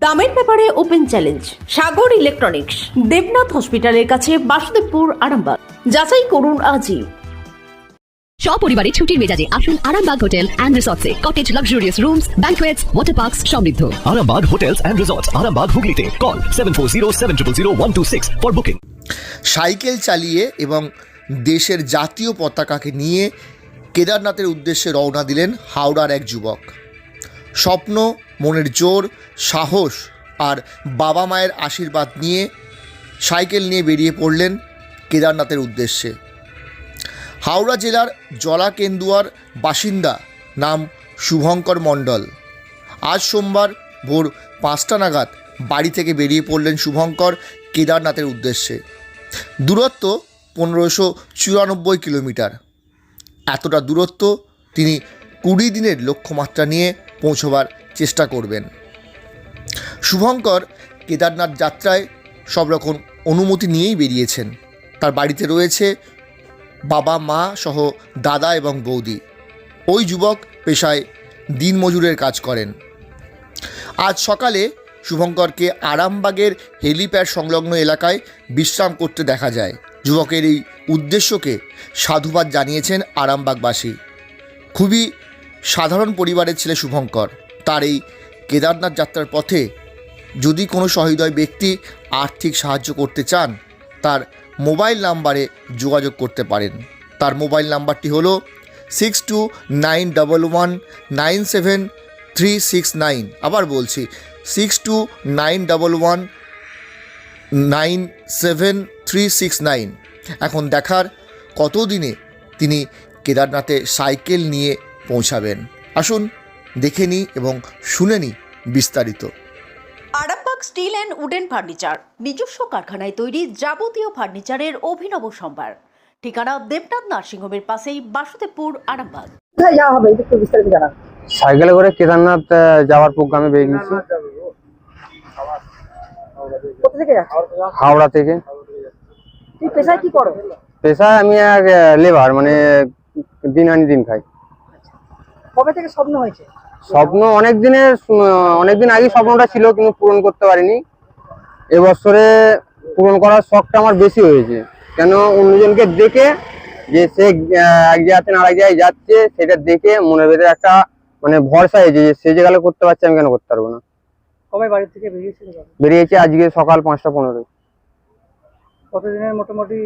দামের ব্যাপারে open challenge Sagar electronics Debnath হসপিটালের কাছে বাসুদেবপুর আরামবাগ। যাচাই করুন আজই। সপরিবারে ছুটির মেজাজে আসুন Arambagh hotel and রিসর্টসে। Cottage luxurious rooms banquets water parks সমৃদ্ধ। Arambag Hotels and Resorts, Arambag Hooghly Call 740 for booking. Cycle চালিয়ে এবং দেশের জাতীয় পতাকাকে নিয়ে কেদারনাথের উদ্দেশ্যে রওনা দিলেন হাওড়ার এক যুবক। স্বপ্ন, মনের জোর, সাহস আর বাবা মায়ের আশীর্বাদ নিয়ে সাইকেল নিয়ে বেরিয়ে পড়লেন কেদারনাথের উদ্দেশ্যে। হাওড়া জেলার জলাকেন্দুয়ার বাসিন্দা নাম শুভঙ্কর মণ্ডল। আজ সোমবার ভোর পাঁচটা নাগাদ বাড়ি থেকে বেরিয়ে পড়লেন শুভঙ্কর কেদারনাথের উদ্দেশ্যে। দূরত্ব পনেরোশো চুরানব্বই কিলোমিটার। এতটা দূরত্ব তিনি কুড়ি দিনের লক্ষ্যমাত্রা নিয়ে পৌঁছবার চেষ্টা করবেন। শুভঙ্কর কেদারনাথ যাত্রায় সব রকম অনুমতি নিয়েই বেরিয়েছেন। তার বাড়িতে রয়েছে বাবা, মা সহ দাদা এবং বৌদি। ওই যুবক পেশায় দিনমজুরের কাজ করেন। আজ সকালে শুভঙ্করকে আরামবাগের হেলিপ্যাড সংলগ্ন এলাকায় বিশ্রাম করতে দেখা যায়। যুবকের এই উদ্দেশ্যকে সাধুবাদ জানিয়েছেন আরামবাগবাসী। খুবই সাধারণ পরিবারের ছেলে শুভঙ্কর। তার এই কেদারনাথ যাত্রার পথে যদি কোনো সহৃদয় ব্যক্তি আর্থিক সাহায্য করতে চান, তার মোবাইল নাম্বারে যোগাযোগ করতে পারেন। তার মোবাইল নাম্বারটি হলো six two nine double one nine seven three six nine আবার বলছি six two nine double one nine seven three six nine এখন দেখার কতদিনে তিনি কেদারনাথে সাইকেল নিয়ে পৌঁছাবেন। আসুন দেখে নিই এবং শুনে নিই বিস্তারিত। Arambagh steel and wooden furniture নিজস্ব কারখানায় তৈরি যাবতীয় ফার্নিচারের অভিনব সম্ভার। ঠিকানা দেবনাথ নার্সিংহোমের পাশেই বাসুদেবপুর আরামবাগ। কোথায় যাওয়া হবে? একটু বিস্তারিত জানান। সাইকেলে করে কেদারনাথ আহ, যাওয়ার প্রোগ্রামে বেরিয়ে গেছি। কোথা থেকে যাচ্ছ হাওড়া থেকে। পেশায় কি করো? পেশায় আমি এক লেবার মানে দিন আনি দিন খাই। কবে থেকে স্বপ্ন হয়েছে? স্বপ্ন অনেক দিনের অনেক দিন আগে স্বপ্নটা ছিল কিন্তু পূরণ করতে পারিনি। এবছরে পূরণ করার শখটা আমার বেশি হয়েছে। কেন অন্যজনকে দেখে যে সে এক জায়গাতে আরেক জায়গায় যাচ্ছে সেটা দেখে মনের ভেতরে একটা মানে ভরসা হয়েছে যে সে জায়গায় করতে পারছে আমি কেন করতে পারব না। কবে বাড়ি থেকে বেরিয়েছিল কবে? বেরিয়েছে আজকে সকাল পাঁচটা পনেরো কতদিনের মোটামুটি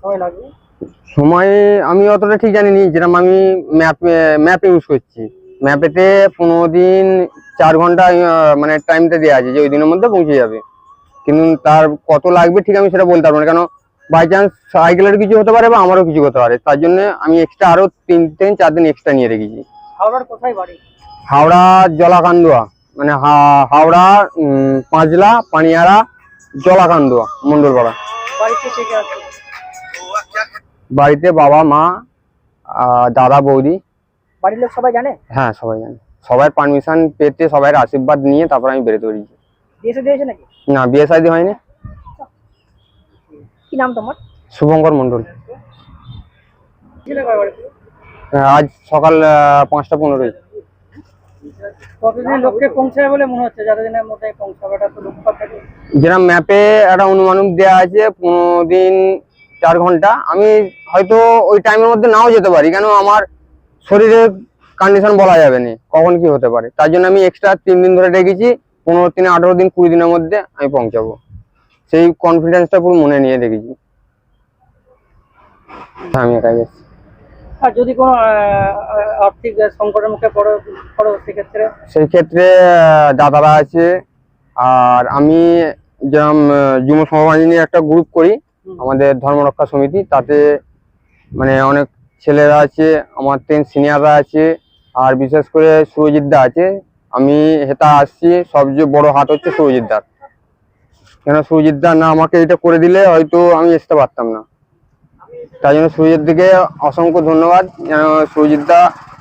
সময় লাগবে? সময় আমি অতটা ঠিক জানিনি যেরকম আমি ম্যাপ ম্যাপ ইউজ করছি। ম্যাপেতে পনেরো দিন চার ঘণ্টা মানে টাইমটা দেওয়া আছে যে ওই দিনের মধ্যে পৌঁছে যাবে। কিন্তু তার কত লাগবে ঠিক আমি সেটা বলতে পারব না কেন বাই চান্স সাইকেলের কিছু হতে পারে বা আমারও কিছু হতে পারে। তার জন্য আমি এক্সট্রা আরও তিন দিন চার দিন এক্সট্রা নিয়ে রেখেছি। হাওড়ার কোথায় বাড়ি? হাওড়া জলাকান্দুয়া মানে হা- হাওড়া পাঁচলা পানিয়ারা জলাকান্দুয়া মন্ডলপাড়া। বাড়িতে কে কে আছে? বাড়িতে বাবা মা দাদা বৌদি। বাড়ির লোক সবাই জানে? হ্যাঁ সবাই জানে। সবার পারমিশন পেতে সবার আশীর্বাদ নিয়ে তারপর আমি বেরোতে পেরেছি নাকি? না বিয়ে শাদী হয়নি। কি নাম তোমার? শুভঙ্কর হ্যাঁ, আজ সকাল পাঁচটা পনেরোই। মনে যেরকম ম্যাপে একটা অনুমানিক দেওয়া আছে পনেরো দিন চার ঘণ্টা। আমি হয়তো ওই টাইমের মধ্যে নাও যেতে পারি কেন আমার শরীরের কন্ডিশন বলা যাবে না কখন কি হতে পারে। তার জন্য আমি এক্সট্রা তিন দিন ধরে রেখেছি পনেরো দিনে আঠেরো দিন কুড়ি দিনের মধ্যে আমি পৌঁছাবো। সেই কনফিডেন্সটা পুরো মনে নিয়ে রেখেছি আমি একাই যাচ্ছি আর যদি কোনো আর্থিক সংকটের মুখে পড়ো পড়ো সেক্ষেত্রে? সেই ক্ষেত্রে দাদারা আছে আর আমি যেরকম যুব সমাজ নিয়ে একটা গ্রুপ করি আমাদের ধর্ম রক্ষা সমিতি, তাতে মানে অনেক ছেলেরা আছে, আমার তিন সিনিয়ররা আছে, আর বিশেষ করে সুরজিৎদা আছে। আমি হেতা আসছি, সবচেয়ে বড় হাত হচ্ছে সুরজিৎ সুরজিৎদার কেন সুরজিৎদা না আমাকে এটা করে দিলে হয়তো আমি আসতে পারতাম না। তাই জন্য সুরজিৎ দিকে অসংখ্য ধন্যবাদ। যেন সুরজিৎদা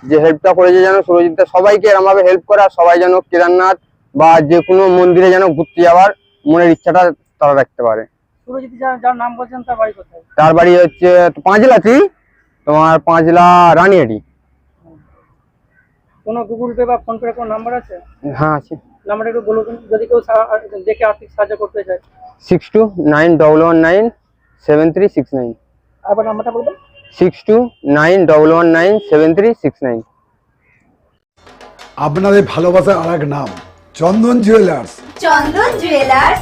যে হেল্পটা করেছে যেন সুরজিৎদা সবাইকে এরমভাবে হেল্প করে সবাই যেন কেদারনাথ বা যে কোনো মন্দিরে যেন ঘুরতে যাওয়ার মনের ইচ্ছাটা তারা রাখতে পারে। সুরজিৎ যার যার নাম বলছেন তার বাড়ি কোথায়? তার বাড়ি হচ্ছে পাঁচলাতি তোমার পাঁচলা রানিয়াটি। কোনো গুগল পে বা ফোন পে কোনো নাম্বার আছে? হ্যাঁ আছে। নাম্বারটা একটু বলুন যদি কেউ দেখে আর্থিক সাহায্য করতে চায়। Six two nine double one nine seven three six nine আবার নাম্বারটা বলবেন? Six two nine double one nine seven three six nine আপনাদের ভালোবাসার আর এক নাম Chandan jewellers Chandan jewellers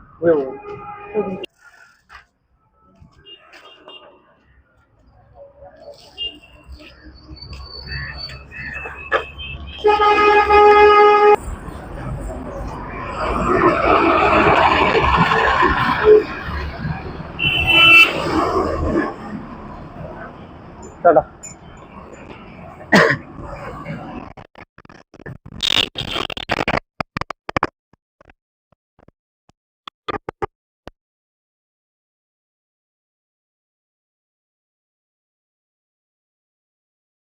Will.